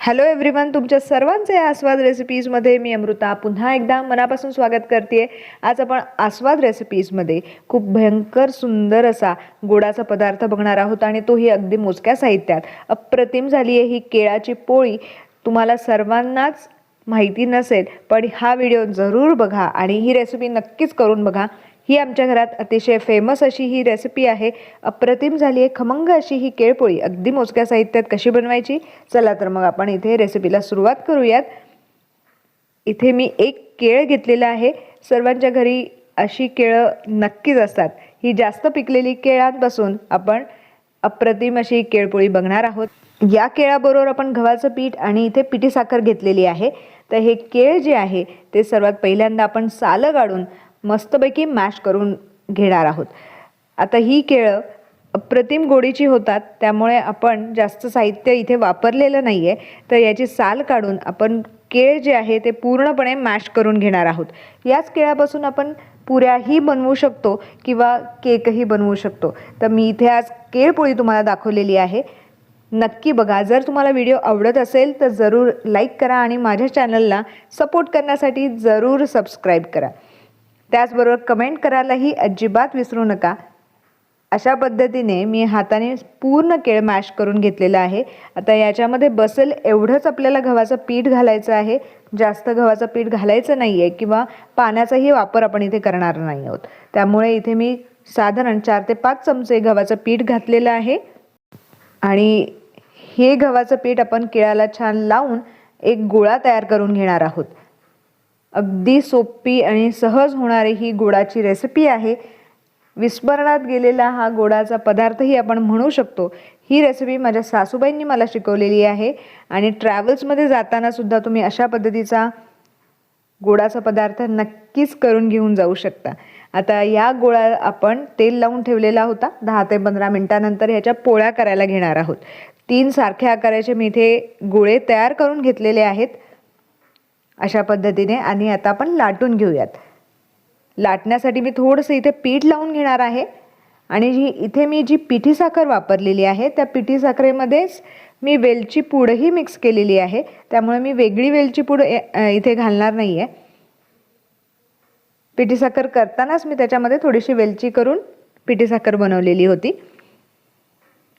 Hello everyone तुमच्या सर्वांचे आस्वाद रेसिपीजमध्ये मी अमृता पुन्हा एकदा मनापासून स्वागत करते आज आपण आस्वाद रेसिपीजमध्ये खूप भयंकर सुंदर असा गोडाचा पदार्थ बघणार आहोत आणि तोही अगदी मोजक्या साहित्यात. अप्रतिम झाली आहे ही केळाची पोळी. तुम्हाला सर्वांनाच माहिती नसेल पण हा व्हिडिओ जरूर बघा आणि ही रेसिपी नक्कीच करून बघा. ही आमच्या घरात अतिशय फेमस अशी ही रेसिपी आहे. अप्रतिम झाली आहे. खमंग अशी ही केळपोळी. अगदी मोजक्या साहित्यात कशी बनवायची? चला तर मग आपण इथे रेसिपीला सुरुवात करूयात. इथे मी एक केळ घेतलेला आहे. सर्वांच्या घरी अशी केळं नक्कीच असतात. ही जास्त पिकलेली केळांपासून आपण अप्रतिम अशी केळपोळी बघणार आहोत. या केळाबरोबर आपण गव्हाचं पीठ आणि इथे पिठी साखर घेतलेली आहे. तर हे केळ जे आहे ते सर्वात पहिल्यांदा आपण सालं काढून मस्तपैकी मॅश करून घेणार आहोत. आता ही केळं अप्रतिम गोडीची होतात त्यामुळे आपण जास्त साहित्य इथे वापरलेलं नाही आहे तर याची साल काढून आपण केळ जे आहे ते पूर्णपणे मॅश करून घेणार आहोत. याच केळापासून आपण पुऱ्याही बनवू शकतो किंवा केकही बनवू शकतो. तर मी इथे आज केळपोळी तुम्हाला दाखवलेली आहे. नक्की बघा. जर तुम्हाला व्हिडिओ आवडत असेल तर जरूर लाईक करा आणि माझ्या चॅनलला सपोर्ट करण्यासाठी जरूर सबस्क्राईब करा. त्याचबरोबर कमेंट करायलाही अजिबात विसरू नका. अशा पद्धतीने मी हाताने पूर्ण केळ मॅश करून घेतलेलं आहे. आता याच्यामध्ये बसेल एवढंच आपल्याला गव्हाचं पीठ घालायचं आहे. जास्त गव्हाचं पीठ घालायचं नाही आहे किंवा पाण्याचाही वापर आपण इथे करणार नाही आहोत. त्यामुळे इथे मी साधारण चार ते पाच चमचे गव्हाचं पीठ घातलेलं आहे. आणि हे गव्हाचं पीठ आपण केळाला छान लावून एक गोळा तयार करून घेणार आहोत. अगदी सोपी आणि सहज होणारी ही गोडाची रेसिपी आहे. विस्मरणात गेलेला हा गोडाचा पदार्थही आपण म्हणू शकतो. ही रेसिपी माझ्या सासूबाईंनी मला शिकवलेली आहे आणि ट्रॅव्हल्समध्ये जाताना सुद्धा तुम्ही अशा पद्धतीचा गोडाचा पदार्थ नक्कीच करून घेऊन जाऊ शकता. आता या गोळा आपण तेल लावून ठेवलेला होता. दहा ते पंधरा मिनटानंतर ह्याच्या पोळ्या करायला घेणार आहोत. तीन सारख्या आकाराचे मी इथे गोळे तयार करून घेतलेले आहेत. अशा पद्धतीने आणि आता आपण लाटून घेऊयात. लाटण्यासाठी मी थोडंसं इथे पीठ लावून घेणार आहे. आणि जी इथे मी जी पिठी साखर वापरलेली आहे त्या पिठी साखरेमध्येच मी वेलची पूडही मिक्स केलेली आहे. त्यामुळे मी वेगळी वेलची पूड ए- इथे घालणार नाही आहे पिठी साखर करतानाच मी त्याच्यामध्ये थोडीशी वेलची करून पिठी साखर बनवलेली होती.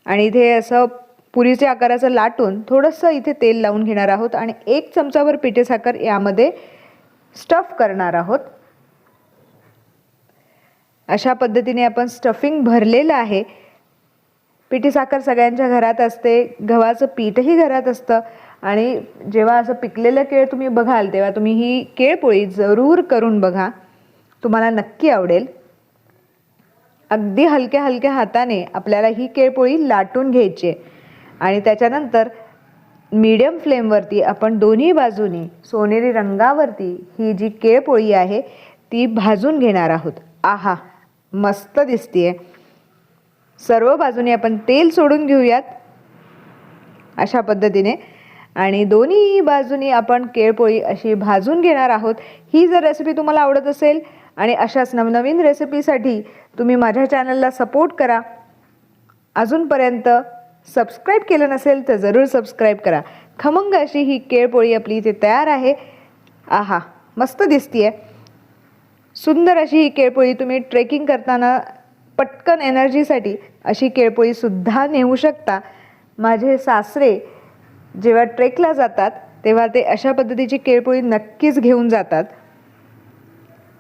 आणि इथे असं पुरीच्या आकाराचं लाटून थोडंसं इथे तेल लावून घेणार आहोत आणि एक चमचाभर पिठी साखर यामध्ये स्टफ करणार आहोत. अशा पद्धतीने आपण स्टफिंग भरलेलं आहे. पिठी साखर सगळ्यांच्या घरात असते गव्हाचं पीठही घरात असतं आणि जेव्हा असं पिकलेलं केळ तुम्ही बघाल तेव्हा तुम्ही ही केळपोळी जरूर करून बघा. तुम्हाला नक्की आवडेल. अगदी हलक्या हलक्या हाताने आपल्याला ही केळपोळी लाटून घ्यायची आहे. आणि त्याच्यानंतर मीडियम फ्लेमवरती आपण दोन्ही बाजूनी सोनेरी रंगावरती ही जी केळपोळी आहे ती भाजून घेणार आहोत. आहा मस्त दिसतीये. सर्व बाजूने आपण तेल सोडून घेऊयात अशा पद्धतीने. आणि दोन्ही बाजूनी आपण केळपोळी अशी भाजून घेणार आहोत. ही जर रेसिपी तुम्हाला आवडत असेल आणि अशाच नवनवीन रेसिपीसाठी तुम्ही माझ्या चॅनलला सपोर्ट करा. अजूनपर्यंत सबस्क्राईब केलं नसेल तर जरूर सबस्क्राईब करा. खमंग अशी ही केळपोळी आपली इथे तयार आहे. आहा मस्त दिसतीये. सुंदर अशी ही केळपोळी तुम्ही ट्रेकिंग करताना पटकन एनर्जीसाठी अशी केळपोळीसुद्धा नेऊ शकता. माझे सासरे जेव्हा ट्रेकला जातात तेव्हा ते अशा पद्धतीची केळपोळी नक्कीच घेऊन जातात.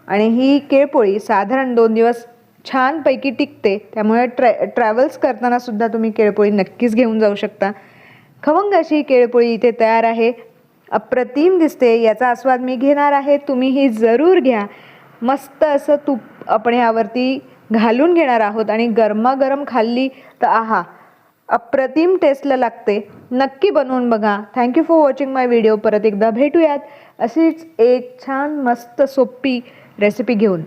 आणि ही केळपोळी साधारण दोन दिवस छानपैकी टिकते. त्यामुळे ट्रॅ ट्रॅव्हल्स करताना सुद्धा तुम्ही केळपोळी नक्कीच घेऊन जाऊ शकता. खवंगाशी ही केळपोळी इथे तयार आहे. अप्रतिम दिसते. याचा आस्वाद मी घेणार आहे. तुम्ही ही जरूर घ्या. मस्त असं तूप आपण यावरती घालून घेणार आहोत आणि गरमागरम खाल्ली तर आहा अप्रतिम टेस्टला लागते. नक्की बनवून बघा. Thank you for watching my video परत एकदा भेटूयात. अशीच एक छान मस्त सोपी रेसिपी घेऊन.